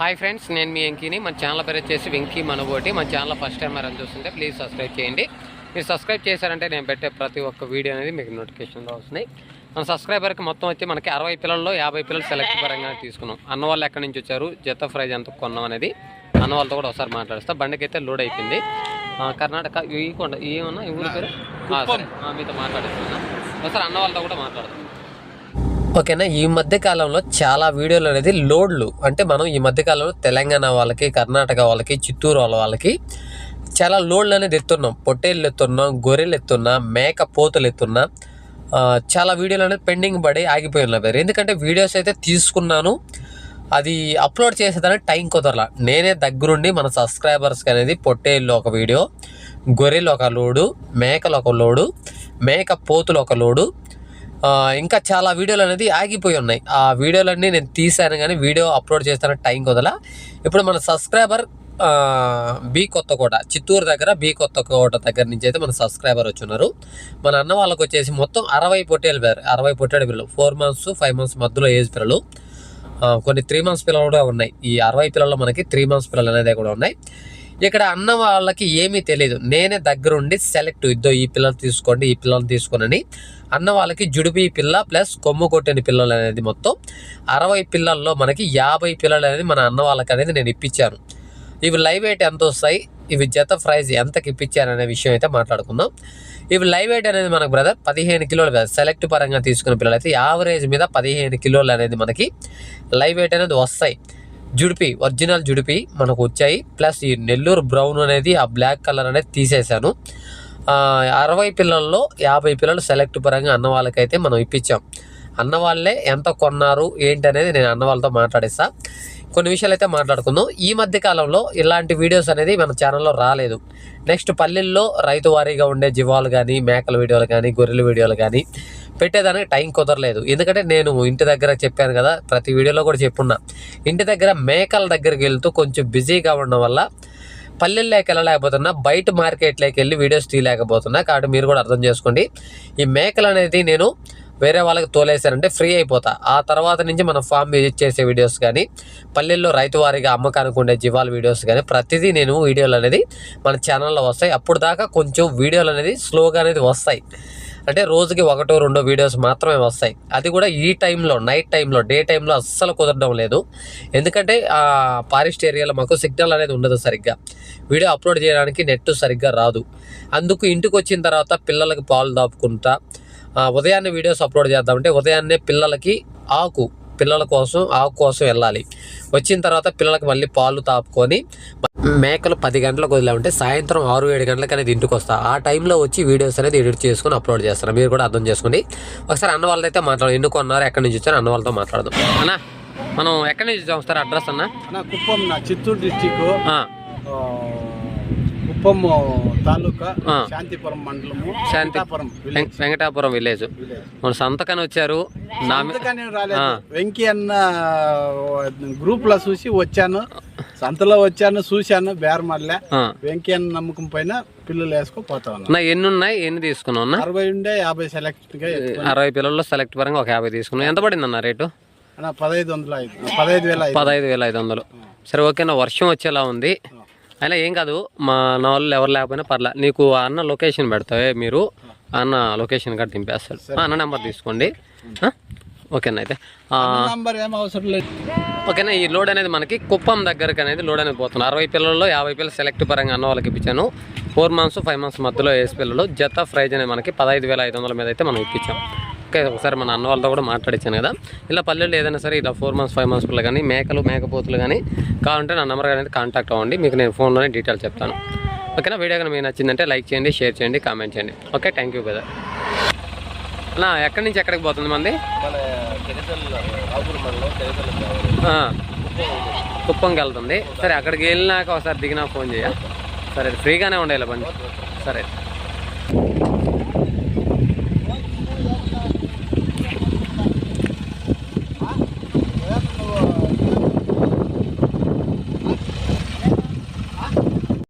Hi friends నేను మీ వెంకీని. మన channel పేరు వచ్చేసి వెంకీ మనబోటి. మన ఛానల్ ఫస్ట్ టైం ఎవరైనా చూస్తుంటే ప్లీజ్ సబ్స్క్రైబ్ చేయండి. మీరు సబ్స్క్రైబ్ చేశారంటే నేను పెట్టే ప్రతి ఒక్క వీడియో అనేది మీకు నోటిఫికేషన్లో వస్తున్నాయి. మన సబ్స్క్రైబర్కి మొత్తం వచ్చి మనకి అరవై పిల్లల్లో యాభై పిల్లలు సెలెక్ట్ పరంగా తీసుకున్నాం. అన్న వాళ్ళు ఎక్కడి నుంచి వచ్చారు? జత ప్రైజ్ ఎంత కొన్నాం అనేది అన్న వాళ్ళతో కూడా ఒకసారి మాట్లాడిస్తా. బండికి అయితే లోడ్ అయిపోయింది కర్ణాటక ఈ కొండ ఏమన్నా? ఈ ఊరి పేరు? మీతో మాట్లాడిస్తున్నా ఒకసారి అన్న వాళ్ళతో కూడా మాట్లాడదాం. ఓకేనా? ఈ మధ్య కాలంలో చాలా వీడియోలు అనేది లోడ్లు. అంటే మనం ఈ మధ్య కాలంలో తెలంగాణ వాళ్ళకి కర్ణాటక వాళ్ళకి చిత్తూరు వాళ్ళ వాళ్ళకి చాలా లోడ్లు అనేది ఎత్తున్నాం. పొట్టేళ్ళు ఎత్తున్నాం గొర్రెలు ఎత్తున్నా మేక పోతులు ఎత్తున్నా చాలా వీడియోలు అనేది పెండింగ్ పడి ఆగిపోయి ఉన్నా ఎందుకంటే వీడియోస్ అయితే తీసుకున్నాను. అది అప్లోడ్ చేసేదానికి టైం కుదరలా. నేనే దగ్గరుండి మన సబ్స్క్రైబర్స్కి అనేది పొట్టేళ్ళు ఒక వీడియో గొర్రెలు ఒక లోడు మేకలు ఒక లోడు మేక పోతులు ఒక లోడు ఇంకా చాలా వీడియోలు అనేది ఆగిపోయి ఉన్నాయి. ఆ వీడియోలన్నీ నేను తీశాను కానీ వీడియో అప్లోడ్ చేస్తాను టైం కుదల ఇప్పుడు మన subscriber B B Kothakota Chittoor దగ్గర బి కొత్తకోట దగ్గర నుంచి అయితే మన సబ్స్క్రైబర్ వచ్చున్నారు. మన అన్న వాళ్ళకి వచ్చేసి మొత్తం అరవై పొట్టేలు పేరు అరవై పొట్టేడు పిల్లలు. ఫోర్ మంత్స్ ఫైవ్ మంత్స్ మధ్యలో ఏజ్ పిల్లలు. కొన్ని త్రీ మంత్స్ పిల్లలు కూడా ఉన్నాయి. ఈ అరవై పిల్లల్లో మనకి త్రీ మంత్స్ పిల్లలు అనేది కూడా ఉన్నాయి. ఇక్కడ అన్న వాళ్ళకి ఏమీ తెలియదు నేనే దగ్గరుండి సెలెక్ట్. ఇద్దో ఈ పిల్లలు తీసుకోండి ఈ పిల్లలు తీసుకోనని అన్న వాళ్ళకి జుడిపి పిల్ల ప్లస్ కొమ్ము కొట్టిన పిల్లలు అనేది మొత్తం అరవై పిల్లల్లో మనకి యాభై పిల్లలు అనేది మన అన్న వాళ్ళకి అనేది నేను ఇప్పించాను. ఇవి లైవ్ ఎయిట్ ఎంత వస్తాయి? ఇవి జత ప్రైజ్ ఎంతకి ఇప్పించాను అనే విషయం అయితే మాట్లాడుకుందాం. ఇవి లైవ్ ఎయిట్ అనేది మనకు బ్రదర్ పదిహేను కిలోలు బ్రదర్ సెలెక్ట్ పరంగా తీసుకున్న పిల్లలు అయితే యావరేజ్ మీద పదిహేను కిలోలు అనేది మనకి లైవ్ ఎయిట్ అనేది వస్తాయి. జుడిపి ఒరిజినల్ జుడిపి మనకు వచ్చాయి ప్లస్ ఈ నెల్లూరు బ్రౌన్ అనేది ఆ బ్లాక్ కలర్ అనేది తీసేశాను. అరవై పిల్లల్లో యాభై పిల్లలు సెలెక్ట్ పరంగా అన్న వాళ్ళకైతే మనం ఇప్పించాం. అన్న వాళ్ళే ఎంత కొన్నారు ఏంటి అనేది నేను అన్న వాళ్ళతో మాట్లాడేస్తా. కొన్ని విషయాలు అయితే మాట్లాడుకుందాం. ఈ మధ్య కాలంలో ఇలాంటి వీడియోస్ అనేది మన ఛానల్లో రాలేదు. నెక్స్ట్ పల్లెల్లో రైతు వారీగా ఉండే జీవాలు కానీ మేకల వీడియోలు కానీ గొర్రెల వీడియోలు కానీ పెట్టేదానికి టైం కుదరలేదు. ఎందుకంటే నేను ఇంటి దగ్గర చెప్పాను కదా ప్రతి వీడియోలో కూడా చెప్పున్నా. ఇంటి దగ్గర మేకల దగ్గరికి వెళ్తూ కొంచెం బిజీగా ఉండడం వల్ల పల్లెల్లోకి వెళ్ళలేకపోతున్నా బయట మార్కెట్లోకి వెళ్ళి వీడియోస్ తీయలేకపోతున్నా. కాబట్టి మీరు కూడా అర్థం చేసుకోండి. ఈ మేకలు అనేది నేను వేరే వాళ్ళకి తోలేశారంటే ఫ్రీ అయిపోతా. ఆ తర్వాత నుంచి మనం ఫామ్ విజిట్ చేసే వీడియోస్ కానీ పల్లెల్లో రైతు వారిగా అమ్మకానికి ఉండే జీవాల వీడియోస్ కానీ ప్రతిదీ నేను వీడియోలు అనేది మన ఛానల్లో వస్తాయి. అప్పుడు దాకా కొంచెం వీడియోలు అనేది స్లోగా అనేది వస్తాయి. అంటే రోజుకి ఒకటో రెండో వీడియోస్ మాత్రమే వస్తాయి. అది కూడా ఈ టైంలో నైట్ టైంలో డే టైంలో అస్సలు కుదరడం లేదు. ఎందుకంటే ఆ ఫారెస్ట్ ఏరియాలో మాకు సిగ్నల్ అనేది ఉండదు సరిగ్గా. వీడియో అప్లోడ్ చేయడానికి నెట్ సరిగ్గా రాదు. అందుకు ఇంటికి వచ్చిన తర్వాత పిల్లలకి పాలు దాపుకుంటా ఉదయాన్నే వీడియోస్ అప్లోడ్ చేద్దామంటే ఉదయాన్నే పిల్లలకి ఆకు పిల్లల కోసం ఆకు కోసం వెళ్ళాలి. వచ్చిన తర్వాత పిల్లలకి మళ్ళీ పాలు తాపుకొని మేకలు పది గంటలకు వదిలామంటే సాయంత్రం ఆరు ఏడు గంటలకు అనేది ఇంటికి వస్తా ఆ టైంలో వచ్చి వీడియోస్ అనేది ఎడిట్ చేసుకొని అప్లోడ్ చేస్తాను. మీరు కూడా అర్థం చేసుకోండి. ఒకసారి అన్న వాళ్ళతో అయితే మాట్లాడదాం ఎందుకు అన్నారు? ఎక్కడి నుంచి వచ్చారు? అన్న వాళ్ళతో మాట్లాడదాం. అన్న మనం ఎక్కడి నుంచి సార్ అడ్రస్ అన్న. కుప్పం నా చిత్తూరు డిస్టిక్ కుప్పం తాలూకా. శాంతిపురం మండలము. శాంతి శాంతిపురం వెంకటాపురం విలేజ్. మన సంతకని వచ్చారు. వెంకీ అన్న గ్రూప్లో చూసి వచ్చాను. సంతలో వచ్చాను చూశాను బేరమల్లె. వెంకీ అన్న నమ్మకం పైన పిల్లలు వేసుకో పోతా ఉన్నా. ఎన్ని ఉన్నాయి ఎన్ని తీసుకున్నావు అన్న? అరవై ఉండే యాభై సెలెక్ట్ అరవై పిల్లల్లో సెలెక్ట్ పరంగా ఒక యాభై తీసుకున్నాం ఎంత పడింది అన్న రేటు? పదహైదు వందల ఐదు పదహైదు వేల పదహైదు వేల ఐదు వందలు. సరే ఓకేనా వర్షం వచ్చేలా ఉంది. అయినా ఏం కాదు మా నా వాళ్ళు ఎవరు లేకపోయినా పర్లే. నీకు అన్న లొకేషన్ పెడతావే మీరు. అన్న లొకేషన్ కూడా దింపేస్తాడు. అన్న నెంబర్ తీసుకోండి? ఓకేనా అయితే. ఆ, నంబర్ ఏం అవసరం లేదు. ఓకేనా ఈ లోడ్ అనేది మనకి కుప్పం దగ్గరకు అనేది లోడ్ అనేది పోతుంది. అరవై పిల్లల్లో యాభై పిల్లలు సెలెక్ట్ పరంగా అన్న వాళ్ళకి ఇప్పించాను. ఫోర్ మంత్స్ ఫైవ్ మంత్స్ మధ్యలో వేసి పిల్లలు. జత ప్రైజ్ అనేది మనకి పదహైదు వేల ఐదు వందల మీద అయితే మనం ఇప్పించాం. ఓకే ఒకసారి మన అన్న వాళ్ళతో కూడా మాట్లాడించాను కదా. ఇలా పల్లెల్లో ఏదైనా సరే ఇలా ఫోర్ మంత్స్ ఫైవ్ మంత్స్ పిల్లలు కానీ మేకలు మేకపోతులు కానీ కావాలంటే నా నెంబర్ అనేది కాంటాక్ట్ అవ్వండి. మీకు నేను ఫోన్లోనే డీటెయిల్స్ చెప్తాను. ఓకేనా? వీడియో కానీ మీకు నచ్చిందంటే లైక్ చేయండి షేర్ చేయండి కామెంట్ చేయండి. ఓకే థ్యాంక్ యూ బ్రదర్ ఎక్కడి నుంచి ఎక్కడికి పోతుంది మంది? కుప్పంకి వెళ్తుంది సరే అక్కడికి వెళ్ళినాక ఒకసారి దిగినా ఫోన్ చేయ. సరే ఫ్రీగానే ఉండేలా బండి. సరే.